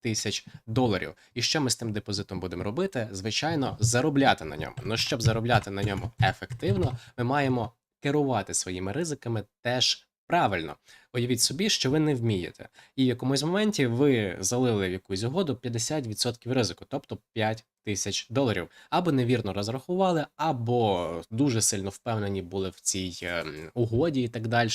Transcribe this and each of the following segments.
тисяч доларів. І що ми з тим депозитом будемо робити? Звичайно, заробляти на ньому. Ну щоб заробляти на ньому ефективно, ми маємо керувати своїми ризиками теж правильно. Уявіть собі, що ви не вмієте, і в якомусь моменті ви залили в якусь угоду 50% ризику, тобто 5 тисяч доларів. Або невірно розрахували, або дуже сильно впевнені були в цій ем, угоді і так далі.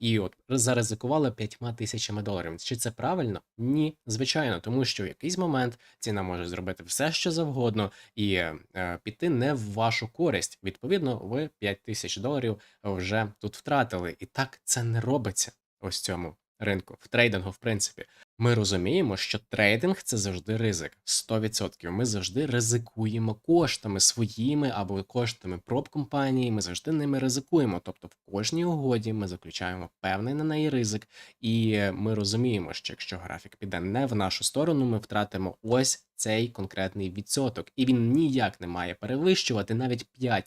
І от заризикували 5 тисячами доларів. Чи це правильно? Ні, звичайно, тому що в якийсь момент ціна може зробити все, що завгодно, і е, піти не в вашу користь. Відповідно, ви 5 тисяч доларів вже тут втратили. І так це не робиться ось цьому ринку, в трейдингу, в принципі. Ми розуміємо, що трейдинг це завжди ризик. 100%. Ми завжди ризикуємо коштами своїми або коштами проб компанії. Ми завжди ними ризикуємо. Тобто в кожній угоді ми заключаємо певний на неї ризик, і ми розуміємо, що якщо графік піде не в нашу сторону, ми втратимо ось цей конкретний відсоток, і він ніяк не має перевищувати навіть 5%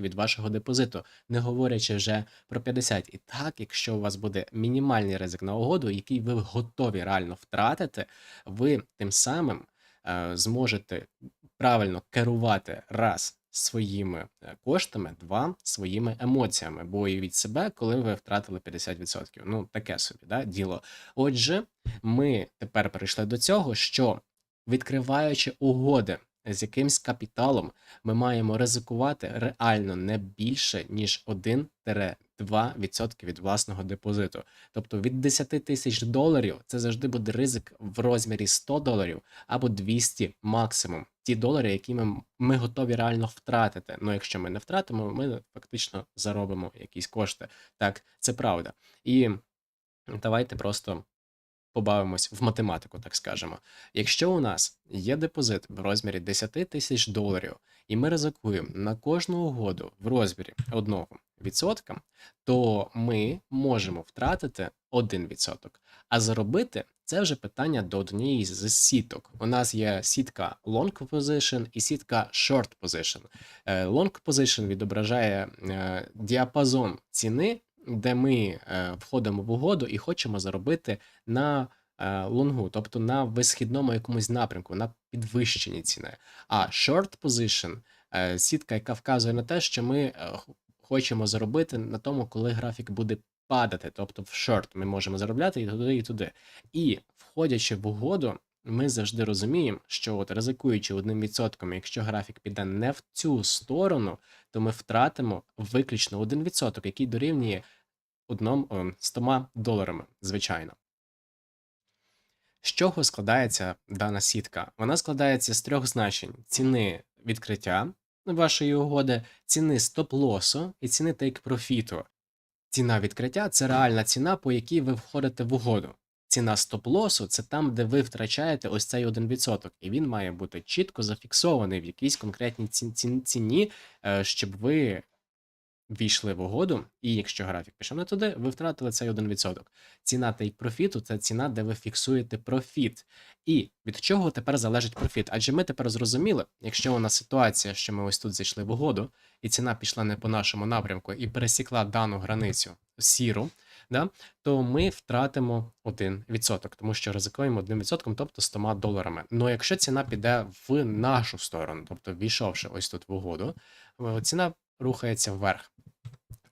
від вашого депозиту, не говорячи вже про 50. І так, якщо у вас буде мінімальний ризик на угоду, який ви готові реально втратити, ви тим самим е, зможете правильно керувати раз своїми е, коштами, два своїми емоціями. Бо уявіть себе, коли ви втратили 50%. Ну, таке собі, да, діло. Отже, ми тепер прийшли до цього, що відкриваючи угоди з якимсь капіталом, ми маємо ризикувати реально не більше, ніж 1-2% від власного депозиту. Тобто від 10 тисяч доларів це завжди буде ризик в розмірі 100 доларів або 200 максимум. Ті долари, які ми, ми готові реально втратити. Ну, якщо ми не втратимо, ми фактично заробимо якісь кошти. Так, це правда. І давайте просто побавимось в математику, так скажемо. Якщо у нас є депозит в розмірі 10 тисяч доларів, і ми ризикуємо на кожну угоду в розмірі 1%, то ми можемо втратити 1%. А заробити це вже питання до однієї з сіток. У нас є сітка long position і сітка short position. Е, Long position відображає е, діапазон ціни, де ми е, входимо в угоду і хочемо заробити на е, лонгу, тобто на висхідному якомусь напрямку, на підвищенні ціни. А short position е, сітка, яка вказує на те, що ми хочемо заробити на тому, коли графік буде падати. Тобто в short ми можемо заробляти і туди, і туди. І входячи в угоду, ми завжди розуміємо, що от ризикуючи одним відсотком, якщо графік піде не в цю сторону, то ми втратимо виключно 1%, який дорівнює одному ем, 100 доларами, звичайно. З чого складається дана сітка? Вона складається з трьох значень: ціни відкриття вашої угоди, ціни стоп-лосу і ціни тейк-профіту. Ціна відкриття це реальна ціна, по якій ви входите в угоду. Ціна стоп-лосу це там, де ви втрачаєте ось цей 1%, і він має бути чітко зафіксований в якійсь конкретній ці- ці- ціні, е, щоб ви війшли в угоду, і якщо графік пішов не туди, ви втратили цей 1%. Ціна take профіту це ціна, де ви фіксуєте профіт. І від чого тепер залежить профіт? Адже ми тепер зрозуміли, якщо у нас ситуація, що ми ось тут зайшли в угоду, і ціна пішла не по нашому напрямку і пересікла дану границю сіру, да, то ми втратимо 1%, тому що ризикуємо 1%, тобто 100 доларами. Ну якщо ціна піде в нашу сторону, тобто війшовши ось тут в угоду, е, ціна рухається вверх.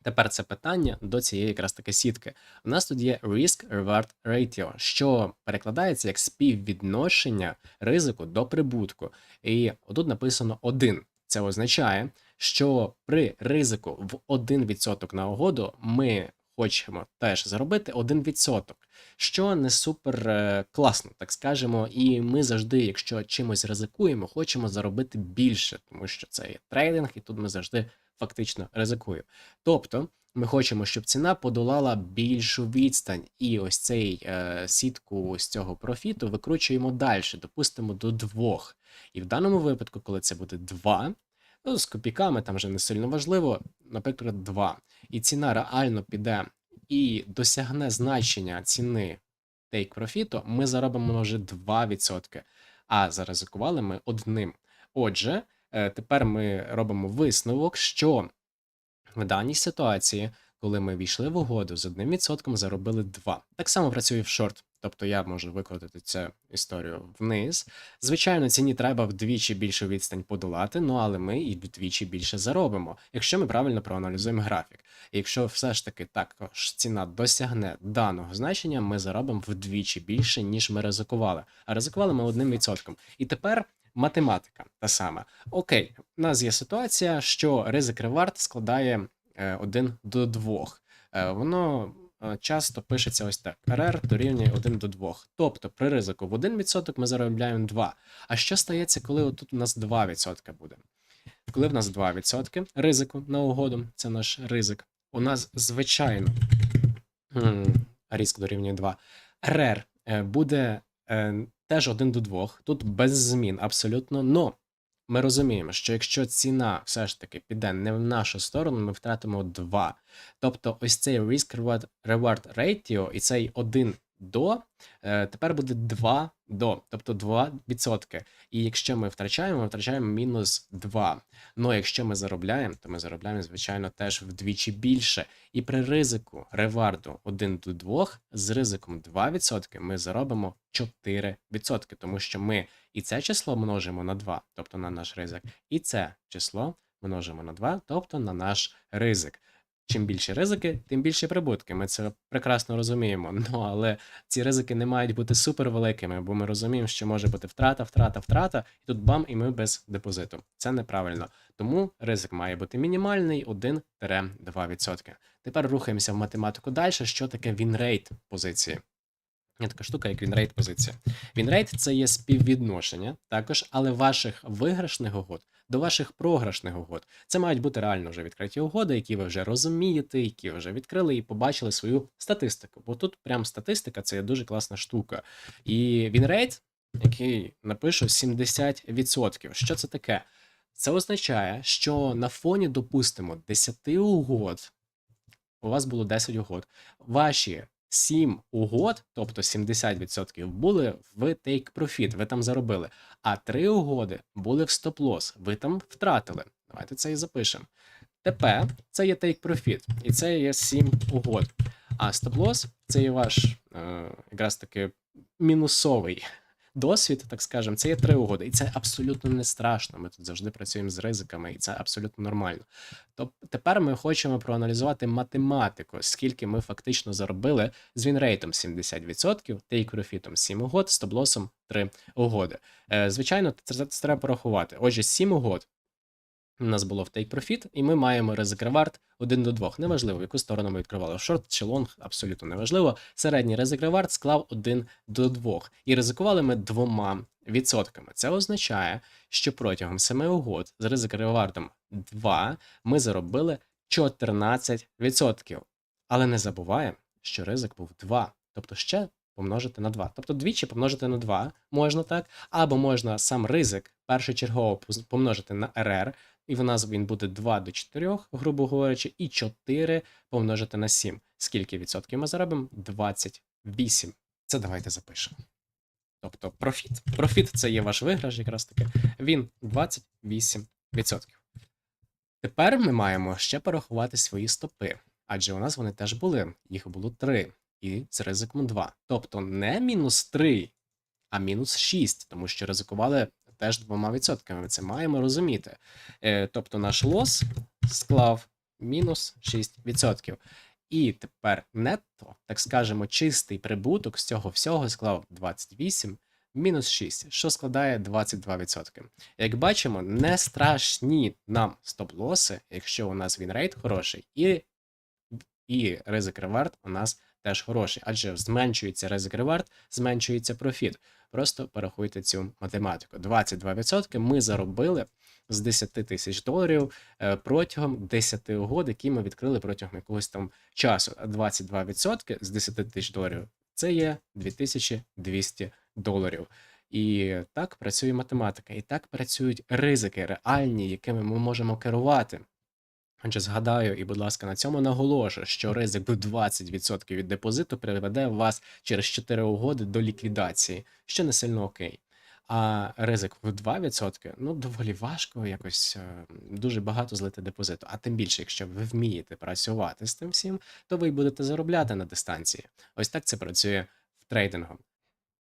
Тепер це питання до цієї якраз таки сітки. У нас тут є risk-reward ratio, що перекладається як співвідношення ризику до прибутку. І отут написано 1. Це означає, що при ризику в 1% на угоду ми хочемо теж заробити 1%, що не супер е, класно, так скажемо. І ми завжди, якщо чимось ризикуємо, хочемо заробити більше, тому що це є трейдинг, і тут ми завжди фактично ризикуємо. Тобто ми хочемо, щоб ціна подолала більшу відстань, і ось цей е, сітку з цього профіту викручуємо далі, допустимо до двох. І в даному випадку, коли це буде 2, ну, з копійками там вже не сильно важливо, наприклад, 2. І ціна реально піде і досягне значення ціни take профіту, ми заробимо вже 2%, а заризикували ми одним. Отже, е, тепер ми робимо висновок, що в даній ситуації, коли ми війшли в угоду з одним відсотком, заробили 2. Так само працює в шорт. Тобто я можу викрутити цю історію вниз. Звичайно, ціні треба вдвічі більшу відстань подолати, ну але ми і вдвічі більше заробимо, якщо ми правильно проаналізуємо графік. І якщо все ж таки також ціна досягне даного значення, ми заробимо вдвічі більше, ніж ми ризикували. А ризикували ми одним відсотком. І тепер математика та сама. Окей, у нас є ситуація, що ризик ревард складає 1 до 2. Е, Воно е, часто пишеться ось так: РР дорівнює 1 до 2. Тобто при ризику в 1% ми заробляємо 2. А що стається, коли отут у нас 2% буде? Коли в нас 2% ризику на угоду, це наш ризик. У нас звичайно ризик дорівнює 2. РР е, буде е, теж 1 до 2. Тут без змін абсолютно. Но ми розуміємо, що якщо ціна все ж таки піде не в нашу сторону, ми втратимо 2. Тобто ось цей risk reward, ratio і цей 1 до е, тепер буде 2 до, тобто 2%. І якщо ми втрачаємо, ми втрачаємо мінус 2. Ну якщо ми заробляємо, то ми заробляємо, звичайно, теж вдвічі більше. І при ризику реварду 1 до 2 з ризиком 2% ми заробимо 4%, тому що ми і це число множимо на 2, тобто на наш ризик, і це число множимо на 2, тобто на наш ризик. Чим більше ризики, тим більше прибутки. Ми це прекрасно розуміємо. Ну але ці ризики не мають бути супервеликими, бо ми розуміємо, що може бути втрата, втрата, втрата, і тут бам, і ми без депозиту. Це неправильно. Тому ризик має бути мінімальний 1-2%. Тепер рухаємося в математику далі. Що таке вінрейт позиції? Є така штука, як вінрейт позиція. Вінрейт це є співвідношення також, але ваших виграшних угод до ваших програшних угод. Це мають бути реально вже відкриті угоди, які ви вже розумієте, які ви вже відкрили і побачили свою статистику. Бо тут прям статистика це є дуже класна штука. І вінрейт, який напишу 70%. Що це таке? Це означає, що на фоні, допустимо, 10 угод, у вас було 10 угод, ваші 7 угод, тобто 70%, були в take profit, ви там заробили. А 3 угоди були в стоп-лосс, ви там втратили. Давайте це і запишемо. ТП це є take profit, і це є 7 угод. А стоп-лосс це є ваш е, якраз таки мінусовий досвід, так скажемо, це є три угоди, і це абсолютно не страшно. Ми тут завжди працюємо з ризиками, і це абсолютно нормально. Тобто тепер ми хочемо проаналізувати математику, скільки ми фактично заробили з вінрейтом 70%, тейк-профітом 7 угод, стоп-лосом 3 угоди. Е, звичайно, це, треба порахувати. Отже, 7 угод. У нас було в Take Profit, і ми маємо ризик ревард 1 до 2. Неважливо, в яку сторону ми відкривали. Шорт чи лонг, абсолютно неважливо. Середній ризик ревард склав 1 до 2. І ризикували ми двома відсотками. Це означає, що протягом 7 угод з ризик ревардом 2 ми заробили 14%. Але не забуваємо, що ризик був 2. Тобто ще помножити на 2. Тобто двічі помножити на 2 можна так, або можна сам ризик першочергово помножити на РР, і в нас він буде 2 до 4, грубо говорячи, і 4 помножити на 7. Скільки відсотків ми заробимо? 28. Це давайте запишемо. Тобто профіт. Профіт це є ваш виграш, якраз таки. Він 28%. Тепер ми маємо ще порахувати свої стопи, адже у нас вони теж були, їх було 3, і з ризиком 2. Тобто не мінус 3, а мінус 6, тому що ризикували теж двома відсотками. Ми це маємо розуміти. Е, Тобто наш лос склав мінус 6%. І тепер нетто, так скажемо, чистий прибуток з цього всього склав 28 мінус 6, що складає 22%. Як бачимо, не страшні нам стоп-лоси, якщо у нас вінрейт хороший, і і ризик ревард у нас теж хороший, адже зменшується ризик ревард, зменшується профіт. Просто порахуйте цю математику. 22% ми заробили з 10 тисяч доларів е, протягом 10 угод, які ми відкрили протягом якогось там часу. 22% з 10 тисяч доларів це є 2200 доларів. І так працює математика, і так працюють ризики реальні, якими ми можемо керувати. Адже згадаю, і, будь ласка, на цьому наголошую, що ризик до 20% від депозиту приведе вас через 4 угоди до ліквідації, що не сильно окей. А ризик в 2% ну доволі важко якось е, дуже багато злити депозиту. А тим більше, якщо ви вмієте працювати з тим всім, то ви й будете заробляти на дистанції. Ось так це працює в трейдингом.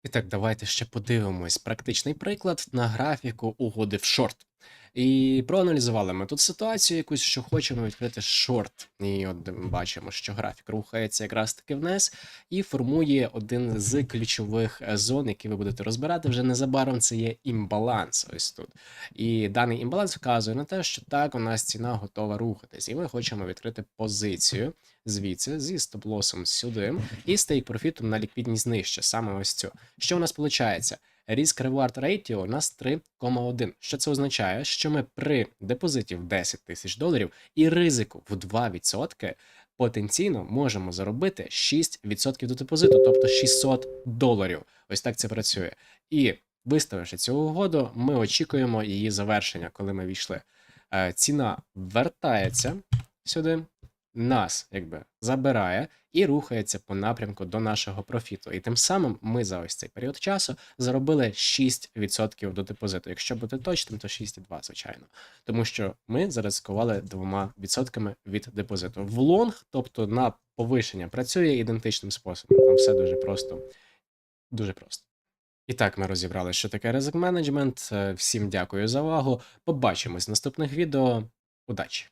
І так, давайте ще подивимось практичний приклад на графіку угоди в шорт. І проаналізували ми тут ситуацію якусь, що хочемо відкрити шорт. І от бачимо, що графік рухається якраз таки вниз і формує один з ключових е, зон, які ви будете розбирати вже незабаром. Це є імбаланс. Ось тут. І даний імбаланс вказує на те, що так, у нас ціна готова рухатись, і ми хочемо відкрити позицію звідси зі стоп-лосом сюди і стейк профітом на ліквідність нижче, саме ось цю. Що у нас виходить? Risk Reward Ratio у нас 3,1. Що це означає? Що ми при депозиті в 10 тисяч доларів і ризику в 2% потенційно можемо заробити 6% до депозиту, тобто 600 доларів. Ось так це працює. І виставивши цю угоду, ми очікуємо її завершення, коли ми війшли. Е, Ціна вертається сюди, нас якби забирає і рухається по напрямку до нашого профіту. І тим самим ми за ось цей період часу заробили 6% до депозиту. Якщо бути точним, то 6,2, звичайно. Тому що ми заризикували двома відсотками від депозиту. В лонг, тобто на повишення, працює ідентичним способом. Там все дуже просто. Дуже просто. І так, ми розібрали, що таке ризик менеджмент. Е, Всім дякую за увагу. Побачимось в наступних відео. Удачі!